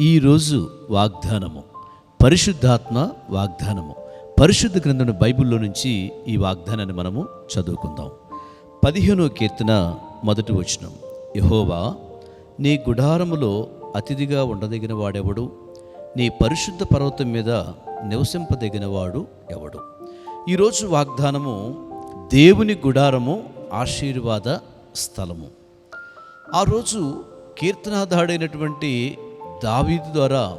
ఈరోజు వాగ్దానము. పరిశుద్ధాత్మ వాగ్దానము. పరిశుద్ధ గ్రంథం బైబిల్లో నుంచి ఈ వాగ్దానాన్ని మనము చదువుకుందాం. పదిహేనో కీర్తన మొదటి వచనం. యహోవా నీ గుడారములో అతిథిగా ఉండదగిన వాడెవడు? నీ పరిశుద్ధ పర్వతం మీద నివసింపదగిన వాడు ఎవడు ఈరోజు వాగ్దానము దేవుని గుడారము ఆశీర్వాద స్థలము. ఆ రోజు కీర్తనాధాడైనటువంటి దావీదు ద్వారా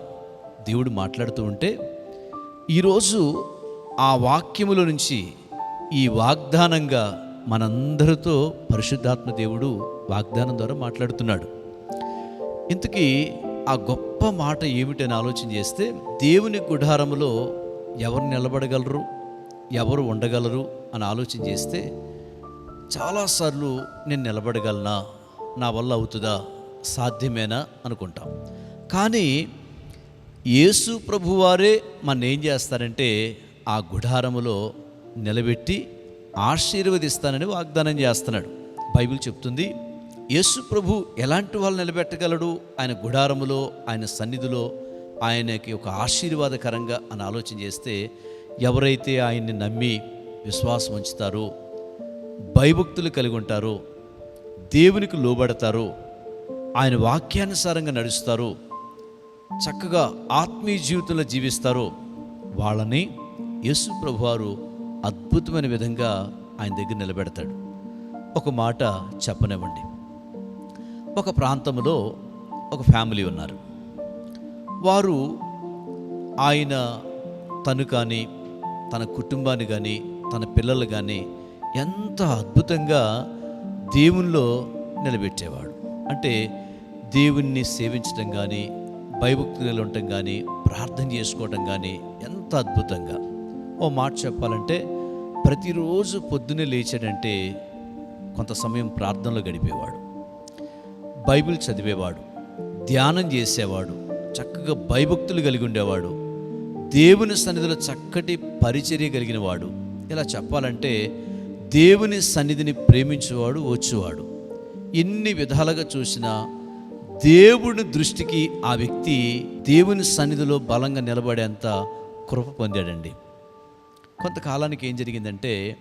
దేవుడు మాట్లాడుతూ ఉంటే ఈరోజు ఆ వాక్యముల నుంచి ఈ వాగ్దానంగా మనందరితో పరిశుద్ధాత్మ దేవుడు వాగ్దానం ద్వారా మాట్లాడుతున్నాడు. ఇంతకీ ఆ గొప్ప మాట ఏమిటని ఆలోచన చేస్తే దేవుని గుడారములో ఎవరు నిలబడగలరు ఎవరు ఉండగలరు అని ఆలోచన చేస్తే చాలాసార్లు నేను నిలబడగలనా నా వల్ల అవుతుందా సాధ్యమేనా అనుకుంటాం. కానీ యేసు ప్రభువారే మన ఏం చేస్తారంటే ఆ గుడారములో నిలబెట్టి ఆశీర్వదిస్తానని వాగ్దానం చేస్తున్నాడు. బైబిల్ చెప్తుంది యేసు ప్రభు ఎలాంటి వాళ్ళు నిలబెట్టగలడు? ఆయన గుడారములో ఆయన సన్నిధిలో ఆయనకి ఒక ఆశీర్వాదకరంగా అని ఆలోచన చేస్తే ఎవరైతే ఆయన్ని నమ్మి విశ్వాసం ఉంచుతారో భయభక్తులు కలిగి ఉంటారో దేవునికి లోబడతారో ఆయన వాక్యానుసారంగా నడుస్తారో చక్కగా ఆత్మీయ జీవితంలో జీవిస్తారో వాళ్ళని యేసు ప్రభువారు అద్భుతమైన విధంగా ఆయన దగ్గర నిలబెడతాడు. ఒక మాట చెప్పనివ్వండి. ఒక ప్రాంతంలో ఒక ఫ్యామిలీ ఉన్నారు. వారు ఆయన తను కానీ తన కుటుంబాన్ని కానీ తన పిల్లలు కానీ ఎంత అద్భుతంగా దేవునిలో నిలబెట్టేవాడు. అంటే దేవుణ్ణి సేవించడం కానీ భయభక్తులు ఉండటం కానీ ప్రార్థన చేసుకోవటం కానీ ఎంత అద్భుతంగా. ఓ మాట చెప్పాలంటే ప్రతిరోజు పొద్దున్నే లేచాడంటే కొంత సమయం ప్రార్థనలో గడిపేవాడు. బైబిల్ చదివేవాడు. ధ్యానం చేసేవాడు. చక్కగా భయభక్తులు కలిగి ఉండేవాడు. దేవుని సన్నిధిలో చక్కటి పరిచర్య కలిగిన వాడు. ఇలా చెప్పాలంటే దేవుని సన్నిధిని ప్రేమించేవాడు వచ్చేవాడు ఎన్ని విధాలుగా చూసినా దేవుని దృష్టికి ఆ వ్యక్తి దేవుని సన్నిధిలో బలంగా నిలబడేంత కృప పొందాడండి. కొంతకాలానికి ఏం జరిగిందంటే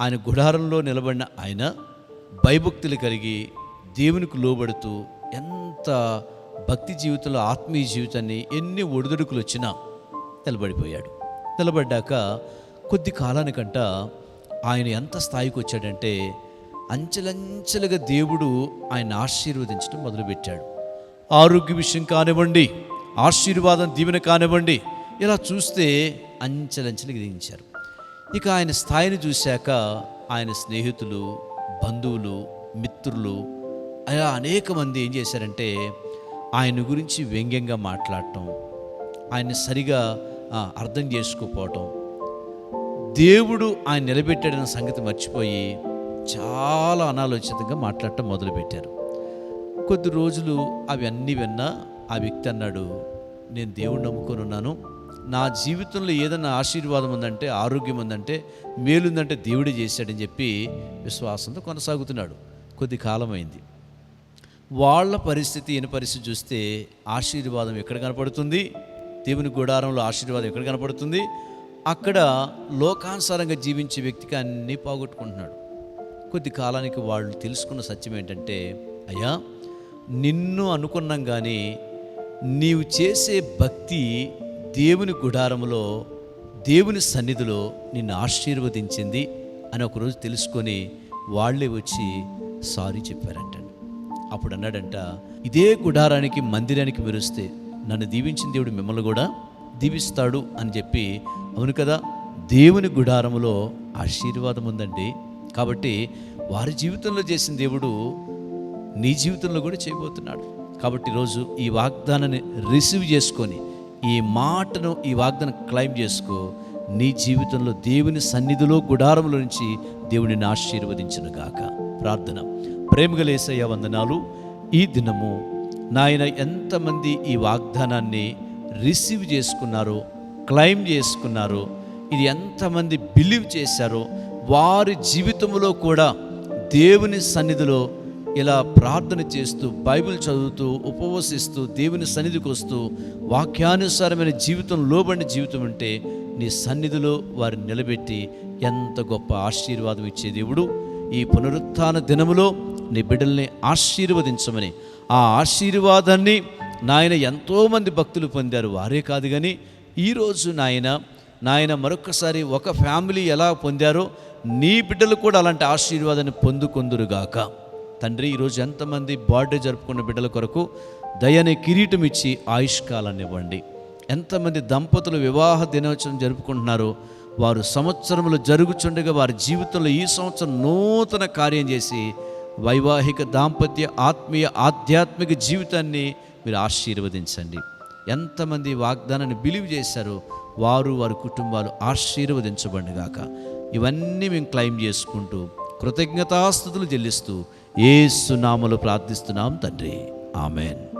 ఆయన గుడారంలో నిలబడిన ఆయన భయభక్తులు కలిగి దేవునికి లోబడుతూ ఎంత భక్తి జీవితంలో ఆత్మీయ జీవితాన్ని ఎన్ని ఒడిదుడుకులు వచ్చినా నిలబడిపోయాడు. నిలబడ్డాక కొద్ది కాలానికంట ఆయన ఎంత స్థాయికి వచ్చాడంటే అంచెలంచెలుగా దేవుడు ఆయన ఆశీర్వదించడం మొదలుపెట్టాడు. ఆరోగ్య విషయం కానివ్వండి ఆశీర్వాదం దీవెన కానివ్వండి ఇలా చూస్తే అంచెలంచెలుగా దించారు ఇక ఆయన స్థాయిని చూశాక ఆయన స్నేహితులు బంధువులు మిత్రులు అలా అనేక మంది ఏం చేశారంటే ఆయన గురించి వ్యంగ్యంగా మాట్లాడటం ఆయన్ని సరిగా అర్థం చేసుకోపోవటం దేవుడు ఆయన నిలబెట్టాడన్న సంగతి మర్చిపోయి చాలా అనాలోచితంగా మాట్లాడటం మొదలుపెట్టారు. కొద్ది రోజులు అవి అన్నీ విన్నా ఆ వ్యక్తి అన్నాడు నేను దేవుడు నమ్ముకొని ఉన్నాను. నా జీవితంలో ఏదైనా ఆశీర్వాదం ఉందంటే ఆరోగ్యం ఉందంటే మేలుందంటే దేవుడే చేశాడని చెప్పి విశ్వాసంతో కొనసాగుతున్నాడు. కొద్ది కాలమైంది వాళ్ళ పరిస్థితి ఈయన పరిస్థితి చూస్తే ఆశీర్వాదం ఎక్కడ కనపడుతుంది? దేవుని గుడారంలో ఆశీర్వాదం ఎక్కడ కనపడుతుంది? అక్కడ లోకానుసారంగా జీవించే వ్యక్తికి అన్నీ పోగొట్టుకుంటున్నాడు. కొద్ది కాలానికి వాళ్ళు తెలుసుకున్న సత్యం ఏంటంటే అయ్యా నిన్ను అనుకున్నాం కానీ నీవు చేసే భక్తి దేవుని గుడారములో దేవుని సన్నిధిలో నిన్ను ఆశీర్వదించింది అని ఒకరోజు తెలుసుకొని వాళ్ళే వచ్చి సారీ చెప్పారంటండి అప్పుడు అన్నాడంట ఇదే గుడారానికి మందిరానికి మెరుస్తే నన్ను దీవించిన దేవుడు మిమ్మల్ని కూడా దీవిస్తాడు అని చెప్పి అవును కదా దేవుని గుడారములో ఆశీర్వాదం ఉందండి. కాబట్టి వారి జీవితంలో చేసిన దేవుడు నీ జీవితంలో కూడా చేయబోతున్నాడు. కాబట్టి ఈరోజు ఈ వాగ్దానాన్ని రిసీవ్ చేసుకొని ఈ మాటను ఈ వాగ్దానం క్లైమ్ చేసుకో. నీ జీవితంలో దేవుని సన్నిధిలో గుడారంలో నుంచి దేవుడిని ఆశీర్వదించిన గాక ప్రార్థన ప్రేమగలేసయ్య వందనాలు. ఈ దినము నాయన ఎంతమంది ఈ వాగ్దానాన్ని రిసీవ్ చేసుకున్నారో క్లైమ్ చేసుకున్నారో ఇది ఎంతమంది బిలీవ్ చేశారో వారి జీవితంలో కూడా దేవుని సన్నిధిలో ఇలా ప్రార్థన చేస్తూ బైబిల్ చదువుతూ ఉపవసిస్తూ దేవుని సన్నిధికి వస్తూ వాక్యానుసారమైన జీవితం లోబడిన జీవితం ఉంటే నీ సన్నిధిలో వారిని నిలబెట్టి ఎంత గొప్ప ఆశీర్వాదం ఇచ్చే దేవుడు. ఈ పునరుత్థాన దినములో నీ బిడ్డల్ని ఆశీర్వదించమని ఆ ఆశీర్వాదాన్ని నాయన ఎంతోమంది భక్తులు పొందారు. వారే కాదు కానీ ఈరోజు నాయన నాయన మరొకసారి ఒక ఫ్యామిలీ ఎలా పొందారో నీ బిడ్డలు కూడా అలాంటి ఆశీర్వాదాన్ని పొందుకొందురుగాక. తండ్రి ఈరోజు ఎంతమంది బర్త్డే జరుపుకున్న బిడ్డల కొరకు దయని కిరీటం ఇచ్చి ఆయుష్కాలాన్ని ఇవ్వండి. ఎంతమంది దంపతులు వివాహ దినోత్సవం జరుపుకుంటున్నారో వారు సంవత్సరములు జరుగుచుండగా వారి జీవితంలో ఈ సంవత్సరం నూతన కార్యం చేసి వైవాహిక దాంపత్య ఆత్మీయ ఆధ్యాత్మిక జీవితాన్ని మీరు ఆశీర్వదించండి. ఎంతమంది వాగ్దానాన్ని బిలీవ్ చేశారో వారు వారి కుటుంబాలు ఆశీర్వదించబడిగాక ఇవన్నీ మేము క్లైమ్ చేసుకుంటూ కృతజ్ఞతాస్థుతులు చెల్లిస్తూ ఏసునామలు ప్రార్థిస్తున్నాం తండ్రి. ఆమెన్.